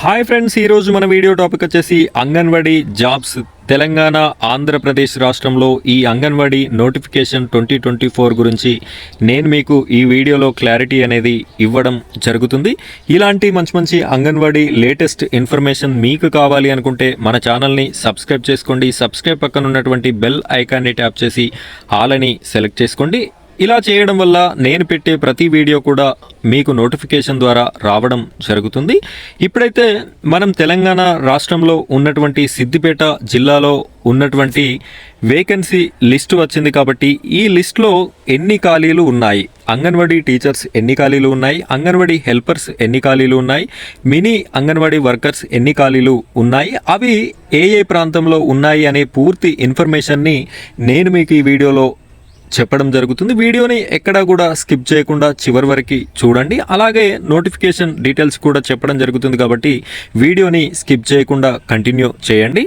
Hi friends ఈరోజు మన video topic వచ్చేసి అంగన్వాడీ జాబ్స్. తెలంగాణ ఆంధ్రప్రదేశ్ రాష్ట్రంలో ఈ anganwadi notification twenty twenty four గురించి నేను మీకు ఈ వీడియోలో క్లారిటీ అనేది ఇవ్వడం జరుగుతుంది. ఇలాంటి మంచి మంచి అంగన్వాడీ లేటెస్ట్ ఇన్ఫర్మేషన్ మీకు కావాలి అనుకుంటే మన ఛానల్ని సబ్స్క్రైబ్ చేసుకోండి. సబ్స్క్రైబ్ పక్కన ఉన్నటువంటి బెల్ ఐకాన్ని ట్యాప్ చేసి ఆల్ అని సెలెక్ట్ చేసుకోండి. ఇలా చేయడం వల్ల నేను పెట్టే ప్రతి వీడియో కూడా మీకు నోటిఫికేషన్ ద్వారా రావడం జరుగుతుంది. ఇప్పుడైతే మనం తెలంగాణ రాష్ట్రంలో ఉన్నటువంటి సిద్దిపేట జిల్లాలో ఉన్నటువంటి వేకెన్సీ లిస్ట్ వచ్చింది కాబట్టి ఈ లిస్ట్లో ఎన్ని ఖాళీలు ఉన్నాయి? అంగన్వాడీ టీచర్స్ ఎన్ని ఖాళీలు ఉన్నాయి? అంగన్వాడీ హెల్పర్స్ ఎన్ని ఖాళీలు ఉన్నాయి? మినీ అంగన్వాడీ వర్కర్స్ ఎన్ని ఖాళీలు ఉన్నాయి? అవి ఏ ఏ ప్రాంతంలో ఉన్నాయి అనే పూర్తి ఇన్ఫర్మేషన్ని నేను మీకు ఈ వీడియోలో చెప్పడం జరుగుతుంది. వీడియోని ఎక్కడా కూడా స్కిప్ చేయకుండా చివరి వరకు చూడండి. అలాగే నోటిఫికేషన్ డీటెయిల్స్ కూడా చెప్పడం జరుగుతుంది కాబట్టి వీడియోని స్కిప్ చేయకుండా కంటిన్యూ చేయండి.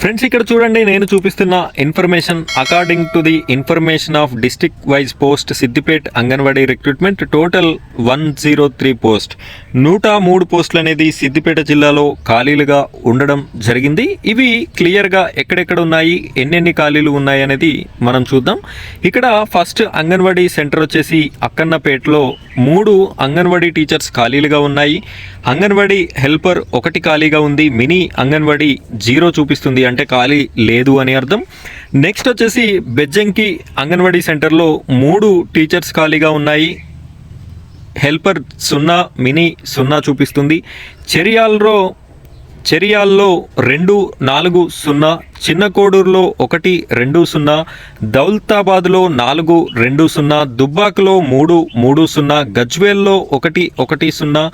ఫ్రెండ్స్ ఇక్కడ చూడండి నేను చూపిస్తున్న information. According to the information of district wise post Siddipet anganwadi recruitment total one zero three post. నూట మూడు పోస్టులు అనేది సిద్దిపేట జిల్లాలో ఖాళీలుగా ఉండడం జరిగింది. ఇవి క్లియర్గా ఎక్కడెక్కడ ఉన్నాయి ఎన్నెన్ని ఖాళీలు ఉన్నాయి అనేది మనం చూద్దాం. ఇక్కడ ఫస్ట్ అంగన్వాడీ సెంటర్ వచ్చేసి అక్కన్నపేటలో మూడు అంగన్వాడీ టీచర్స్ ఖాళీలుగా ఉన్నాయి. అంగన్వాడీ హెల్పర్ ఒకటి ఖాళీగా ఉంది మినీ అంగన్వాడీ జీరో చూపిస్తుంది అంటే ఖాళీ లేదు అని అర్థం. నెక్స్ట్ వచ్చేసి బెజ్జంకి అంగన్వాడీ సెంటర్లో మూడు టీచర్స్ ఖాళీగా ఉన్నాయి. హెల్పర్ సున్నా మినీ సున్నా చూపిస్తుంది. చెరియాల్లో చెరియాల్లో రెండు నాలుగు సున్నా చిన్న కోడూరులో ఒకటి రెండు సున్నా దౌల్తాబాద్లో నాలుగు రెండు సున్నా దుబ్బాక్లో మూడు మూడు సున్నా గజ్వేల్లో ఒకటి ఒకటి సున్నా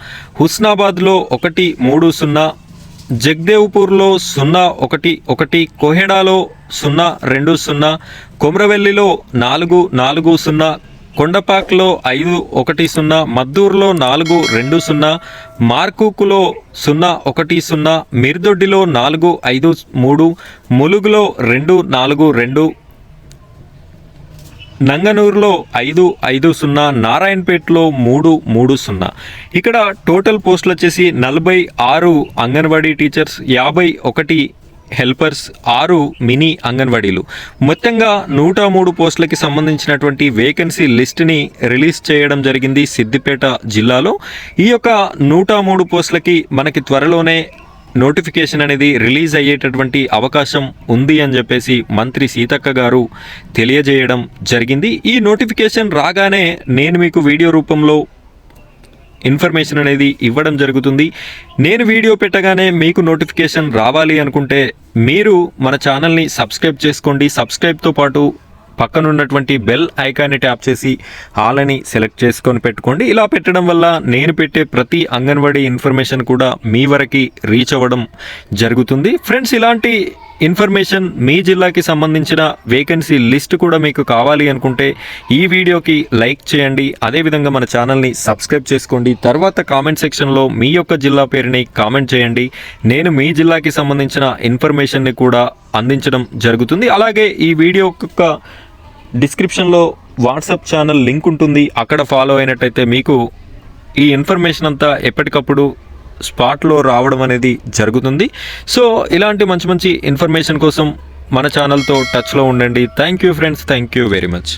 హుస్నాబాద్లో ఒకటి మూడు సున్నా జగ్దేవ్పూర్లో సున్నా ఒకటి ఒకటి కోహెడాలో సున్నా రెండు సున్నా కొమరవెల్లిలో నాలుగు నాలుగు సున్నా కొండపాక్లో ఐదు ఒకటి సున్నా మద్దూరులో నాలుగు రెండు సున్నా మార్కుకులో సున్నా ఒకటి సున్నా మిర్దొడ్డిలో నాలుగు ఐదు మూడు ములుగులో రెండు నాలుగు రెండు నంగనూరులో ఐదు ఐదు సున్నా నారాయణపేటలో మూడు మూడు సున్నా. ఇక్కడ టోటల్ పోస్టులు వచ్చేసి నలభై ఆరు అంగన్వాడీ టీచర్స్ యాభై ఒకటి హెల్పర్స్ ఆరు మినీ అంగన్వాడీలు. మొత్తంగా నూట మూడు పోస్టులకి సంబంధించినటువంటి వేకెన్సీ లిస్ట్ని రిలీజ్ చేయడం జరిగింది సిద్దిపేట జిల్లాలో. ఈ యొక్క నూట మూడు పోస్టులకి మనకి త్వరలోనే నోటిఫికేషన్ అనేది రిలీజ్ అయ్యేటటువంటి అవకాశం ఉంది అని చెప్పేసి మంత్రి సీతక్క గారు తెలియజేయడం జరిగింది. ఈ నోటిఫికేషన్ రాగానే నేను మీకు వీడియో రూపంలో ఇన్ఫర్మేషన్ అనేది ఇవ్వడం జరుగుతుంది. నేను వీడియో పెట్టగానే మీకు నోటిఫికేషన్ రావాలి అనుకుంటే మీరు మన ఛానల్ని సబ్స్క్రైబ్ చేసుకోండి. సబ్స్క్రైబ్తో పాటు పక్కనున్నటువంటి బెల్ ఐకాన్ని ట్యాప్ చేసి ఆల్ అని సెలెక్ట్ చేసుకొని పెట్టుకోండి. ఇలా పెట్టడం వల్ల నేను పెట్టే ప్రతి అంగన్వాడీ ఇన్ఫర్మేషన్ కూడా మీ వరకు రీచ్ అవ్వడం జరుగుతుంది. ఫ్రెండ్స్ ఇలాంటి ఇన్ఫర్మేషన్ మీ జిల్లాకి సంబంధించిన వేకెన్సీ లిస్ట్ కూడా మీకు కావాలి అనుకుంటే ఈ వీడియోకి లైక్ చేయండి. అదేవిధంగా మన ఛానల్ని సబ్స్క్రైబ్ చేసుకోండి. తర్వాత కామెంట్ సెక్షన్లో మీ యొక్క జిల్లా పేరుని కామెంట్ చేయండి. నేను మీ జిల్లాకి సంబంధించిన ఇన్ఫర్మేషన్ని కూడా అందించడం జరుగుతుంది. అలాగే ఈ వీడియో యొక్క డిస్క్రిప్షన్లో వాట్సాప్ ఛానల్ లింక్ ఉంటుంది. అక్కడ ఫాలో అయినట్టయితే మీకు ఈ ఇన్ఫర్మేషన్ అంతా ఎప్పటికప్పుడు స్పాట్లో రావడం అనేది జరుగుతుంది. సో ఇలాంటి మంచి మంచి ఇన్ఫర్మేషన్ కోసం మన ఛానల్తో టచ్లో ఉండండి. Thank you friends thank you very much